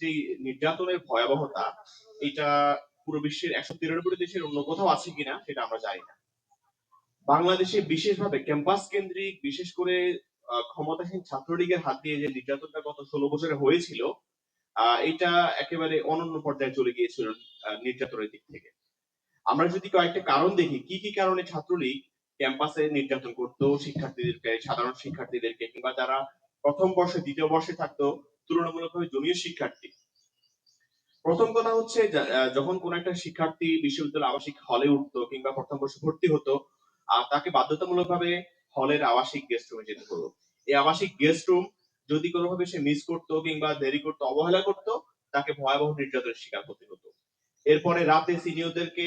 যে নির্যাতনের ভয়াবহতা, এটা পুরো বিশ্বের একশো তিরানব্বই দেশের অন্য কোথাও আছে কিনা, সেটা আমরা জানি না। বাংলাদেশে বিশেষভাবে ক্যাম্পাস কেন্দ্রিক, বিশেষ করে ক্ষমতাসীন ছাত্রলীগের হাত দিয়ে যে নির্যাতনটা গত ষোলো বছরে হয়েছিল এটা একেবারে অনন্য পর্যায়ে চলে গিয়েছিল নির্যাতনের দিক থেকে। আমরা যদি কয়েকটা কারণ দেখি, কি কি কারণে ছাত্রলীগ ক্যাম্পাসে নির্যাতন করতো শিক্ষার্থীদেরকে, সাধারণ শিক্ষার্থীদেরকে, কিংবা যারা প্রথম বর্ষে, দ্বিতীয় বর্ষে থাকতো তুলনামূলকভাবে জুনিয়র শিক্ষার্থী। প্রথম কথা হচ্ছে যখন কোন একটা শিক্ষার্থী বিশ্ববিদ্যালয় আবাসিক হলে উঠতো কিংবা প্রথম বর্ষে ভর্তি হতো তাকে বাধ্যতামূলকভাবে হলের আবাসিক গেস্ট রুমে যেতে হতো। এই আবাসিক গেস্ট রুম যদি কোনোভাবে সে মিস করতো কিংবা দেরি করতো, অবহেলা করতো, তাকে ভয়াবহ নির্যাতনের শিকার হতে হতো। এরপরে রাতে সিনিয়রদেরকে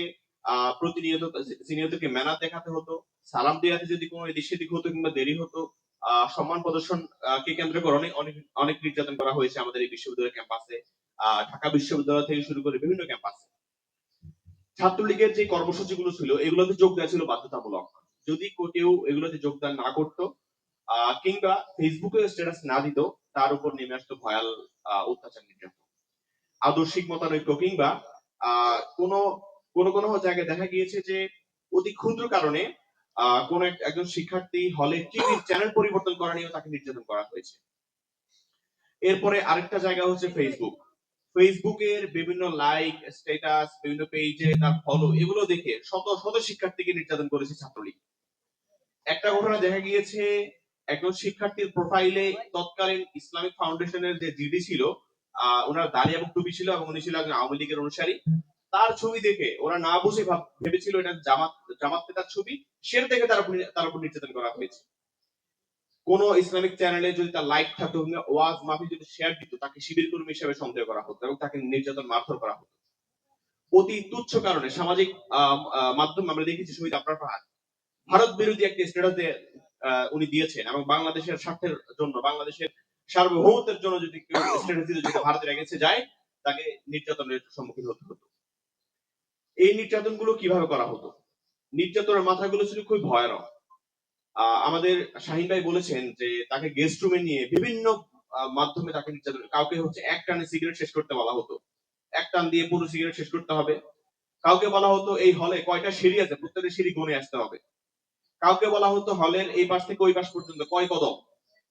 প্রতিনিয়ত সিনিয়রদেরকে ম্যানার দেখাতে হতো, সালাম দেওয়াতে যদি কোনো এদিক সেদিক হতো কিংবা দেরি হতো সম্মান প্রদর্শন কে কেন্দ্র করে অনেক অনেক নির্যাতন করা হয়েছে আমাদের এই বিশ্ববিদ্যালয় ক্যাম্পাসে। ঢাকা বিশ্ববিদ্যালয় থেকে শুরু করে বিভিন্ন ক্যাম্পাসে। ছাত্রলীগের যে কর্মসূচিগুলো ছিল, এগুলোতে যোগ দেওয়া ছিল বাধ্যতামূলক। যদি কেউ এগুলোতে যোগদান না করতো কিংবা ফেসবুকে স্ট্যাটাস না দিত, তার উপর নেমে আসতো ভয়াল অত্যাচার, নির্যাতন। আদর্শিক মতানৈক্য কিংবা কোন কোন কোন জায়গায় দেখা গিয়েছে যে অতি ক্ষুদ্র কারণে কোন একজন শিক্ষার্থী হলে টিভির চ্যানেল পরিবর্তন করা নিয়েও তাকে নির্যাতন করা হয়েছে। এরপরে আরেকটা জায়গা হচ্ছে ফেসবুক ফেসবুকের বিভিন্ন লাইক স্ট্যাটাস বিভিন্ন পেজে তার ফলো এগুলো দেখে শত শত শিক্ষার্থীকে নির্যাতন করেছে ছাত্রলীগ। একটা ঘটনা দেখা গিয়েছে, একজন শিক্ষার্থীর প্রোফাইলে তৎকালীন ইসলামিক ফাউন্ডেশনের যে জিডি ছিল আহ ওনার দাড়ি এবং টুপি ছিল এবং উনি ছিল একজন আওয়ামী লীগের অনুসারী। তার ছবি দেখে, ওরা না বুঝে ভাব- ভেবেছিল এটা জামাত জামাত নেতার ছবি, সেটা দেখে তার উপর তার উপর নির্যাতন করা হয়েছে। কোন ইসলামিক চ্যানেলে যদি তার লাইক থাকতো ওয়াজ মাফি যদি শেয়ার দিত, তাকে শিবির কর্মী হিসেবে সন্দেহ করা হতো, এবং তাকে নির্যাতন মারধর করা হতো। অতি তুচ্ছ কারণে সামাজিক মাধ্যম আমরা দেখেছি শহীদ আপনার ফাহাদ ভারত বিরোধী একটি স্ট্যাটাস উনি দিয়েছেন, এবং বাংলাদেশের স্বার্থের জন্য, বাংলাদেশের সার্বভৌমত্বের জন্য যদি কেউ স্ট্যাটাস দিতে, যদি ভারতের এগেন্সে যায়, তাকে নির্যাতনের সম্মুখীন হতে হতো। এই নির্যাতনগুলো কীভাবে করা হতো? নির্যাতনের মাথাগুলো ছিল খুব ভয়ানক। আহ, আমাদের শাহিন ভাই বলেছেন যে তাকে গেস্ট রুমে নিয়ে বিভিন্ন মাধ্যমে তাকে নির্যাতন কাউকে হচ্ছে এক টানে সিগারেট শেষ করতে বলা হতো। এক টান দিয়ে পুরো সিগারেট শেষ করতে হবে। কাউকে বলা হতো এই হলে কয়টা সিঁড়ি আছে প্রত্যেকটা সিঁড়ি গুনে আসতে হবে। কাউকে বলা হতো হলের এই পাশ থেকে ওই পাশ পর্যন্ত কয় কদম?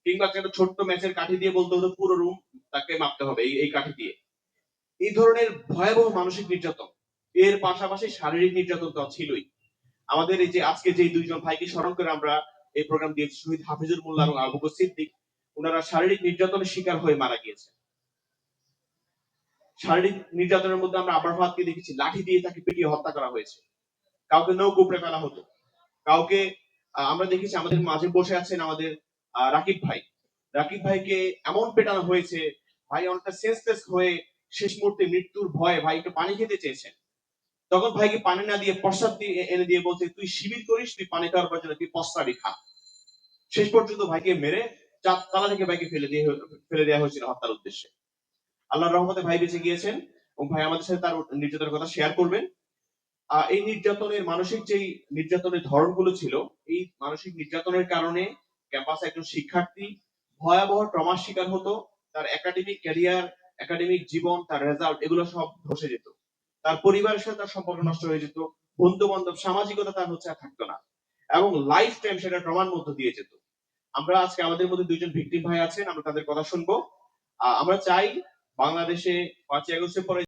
কিংবা একটা ছোট্ট ম্যাচের কাঠি দিয়ে বলতে হতো পুরো রুম তাকে মাপতে হবে এই এই কাঠি দিয়ে। এই ধরনের ভয়াবহ মানসিক নির্যাতন এর পাশাপাশি শারীরিক নির্যাতন তো ছিলই। আমাদের এই যে আজকে যে দুইজন ভাইকে স্মরণ করে আমরা এই প্রোগ্রাম দিয়েছি, শহীদ হাফিজুর মোল্লা এবং আবু সিদ্দিক, ওনারা শারীরিক নির্যাতনের শিকার হয়ে মারা গিয়েছে শারীরিক নির্যাতনের মধ্যে আমরা আবার ফাহাদকে দেখেছি, লাঠি দিয়ে তাকে পিটিয়ে হত্যা করা হয়েছে। কাউকে নৌকো উপরে ফেলা হতো। কাউকে আমরা দেখেছি আমাদের মাঝে বসে আছেন আমাদের রাকিব ভাই। রাকিব ভাইকে এমন পেটানো হয়েছে, ভাই অনেকটা সেন্সলেস হয়ে শেষ মুহূর্তে মৃত্যুর ভয়ে ভাই একটু পানি খেতে চেয়েছেন। তখন ভাইকে পানি না দিয়ে প্রস্তাব দিয়ে এনে দিয়ে বলছে, তুই শিবির করিস, তুই পানি খাওয়ার জন্য তুই প্রস্তাবই খা। শেষ পর্যন্ত ভাইকে মেরে চার তালা থেকে ভাইকে ফেলে দিয়ে ফেলে দেওয়া হয়েছিল হত্যার উদ্দেশ্যে। আল্লাহর রহমতে ভাই বেঁচে গিয়েছেন এবং ভাই আমাদের সাথে তার নির্যাতনের কথা শেয়ার করবেন। এই নির্যাতনের মানসিক যেই নির্যাতনের ধরনগুলো ছিল, এই মানসিক নির্যাতনের কারণে ক্যাম্পাসে একজন শিক্ষার্থী ভয়াবহ ট্রমার শিকার হতো। তার একাডেমিক ক্যারিয়ার একাডেমিক জীবন, তার রেজাল্ট এগুলো সব ধসে যেত। তার পরিবারের সাথে তার সম্পর্ক নষ্ট হয়ে যেত বন্ধু বান্ধব সামাজিকতা তার হচ্ছে আর থাকতো না। এবং লাইফ টাইম সেটা ট্রমার মধ্যে দিয়ে যেত। আমরা আজকে আমাদের মধ্যে দুইজন ভিক্টিম ভাই আছেন, আমরা তাদের কথা শুনব। আমরা চাই বাংলাদেশে পাঁচই আগস্টের পরে